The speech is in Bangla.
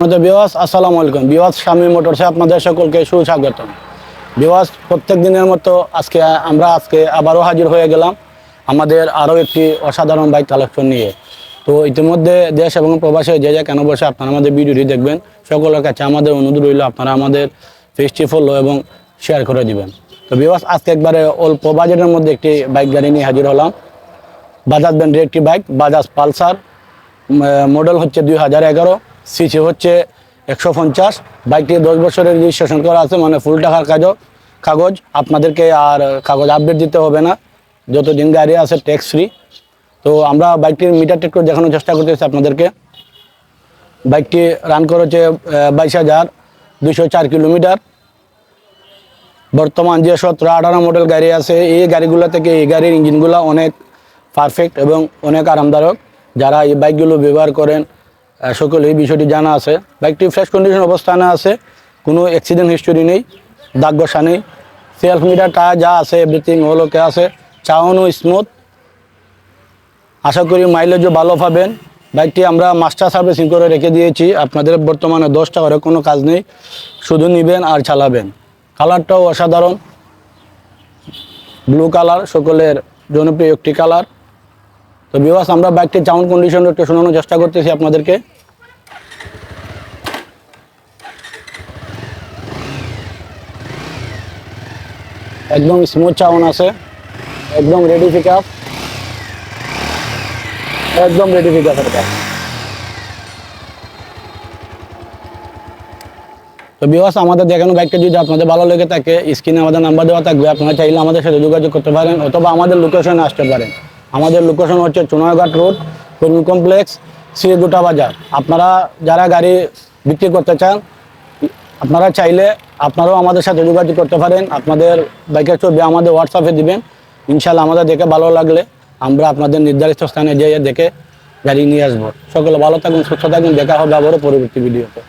আমাদের বিওয়াস আসসালামু আলাইকুম। বিওয়াস স্বামী মোটরসে আপনাদের সকলকে সুস্বাগতম। বিওয়াস প্রত্যেক দিনের মতো আজকে, আমরা আজকে আবারও হাজির হয়ে গেলাম আমাদের আরও একটি অসাধারণ বাইক কালেকশন নিয়ে। তো ইতিমধ্যে দেশ এবং প্রবাসে যে যে কেন বসে আপনারা আমাদের ভিডিওটি দেখবেন, সকলের কাছে আমাদের অনুরোধ রইল আপনারা আমাদের পেজটি ফলো এবং শেয়ার করে দিবেন। তো বিওয়াস আজকে একবারে অল্প বাজেটের মধ্যে একটি বাইক গাড়ি নিয়ে হাজির হলাম। বাজাজ ব্র্যান্ডের একটি বাইক বাজাজ পালসার মডেল হচ্ছে দুই হাজার এগারো। সিসি হচ্ছে একশো পঞ্চাশ। বাইকটি দশ বছরের রেজিস্ট্রেশন করা আছে মানে ফুল টাকার কাজও, কাগজ। আপনাদেরকে আর কাগজ আপডেট দিতে হবে না। যতদিন গাড়ি আছে ট্যাক্স ফ্রি তো আমরা বাইকটির মিটার একটু দেখানোর চেষ্টা করতেছি আপনাদেরকে। বাইকটি রান করেছে বাইশ হাজার দুশো চার কিলোমিটার। বর্তমান যে সতেরো আঠারো মডেল গাড়ি আছে, এই গাড়িগুলো থেকে এই গাড়ির ইঞ্জিনগুলো অনেক পারফেক্ট এবং অনেক আরামদায়ক। যারা এই বাইকগুলো ব্যবহার করেন আহ, সকলে এই বিষয়টি জানা আছে। বাইকটি ফ্রেশ কন্ডিশন অবস্থানে আছে কোনো অ্যাক্সিডেন্ট হিস্টোরি নেই দাগ নেই। সেলফ মিটার টায়ার যা আছে এভরিথিং হল ওকে আছে চাওয়ানো স্মুথ আশা করি মাইলেজও ভালো পাবেন। বাইকটি আমরা মাস্টার সার্ভিসিং করে রেখে দিয়েছি। আপনাদের বর্তমানে দশ টাকার কোনো কাজ নেই। শুধু নেবেন আর চালাবেন। কালারটাও অসাধারণ। ব্লু কালার সকলের জনপ্রিয় একটি কালার তো বিবাস আমরা বাইকটির চাউন্ড কন্ডিশন একটু শোনানোর চেষ্টা করতেছি আপনাদেরকে। একদম স্মুথ চাউন আছে। একদম রেডি পিক আপ একদম রেডি পিক আপ তো বিবাস আমাদের দেখানো বাইকটা যদি আপনাদের ভালো লেগে থাকে স্ক্রিনে আমাদের নাম্বার দেওয়া থাকবে। আপনারা চাইলে আমাদের সাথে যোগাযোগ করতে পারেন, অথবা আমাদের লোকেশনে আসতে পারেন। আমাদের লোকেশন হচ্ছে চুনারঘাট রোড কর্মী কমপ্লেক্স সিএগুটা বাজার। আপনারা যারা গাড়ি বিক্রি করতে চান, আপনারা চাইলে আপনারাও আমাদের সাথে যোগাযোগ করতে পারেন। আপনাদের বাইকের ছবি আমাদের হোয়াটসঅ্যাপে দিবেন। ইনশাল্লাহ আমাদের দেখে ভালো লাগলে আমরা আপনাদের নির্ধারিত স্থানে যেয়ে দেখে গাড়ি নিয়ে আসব। সকলে ভালো থাকুন, সুস্থ থাকুন। দেখা হবে আবারও পরবর্তী ভিডিওতে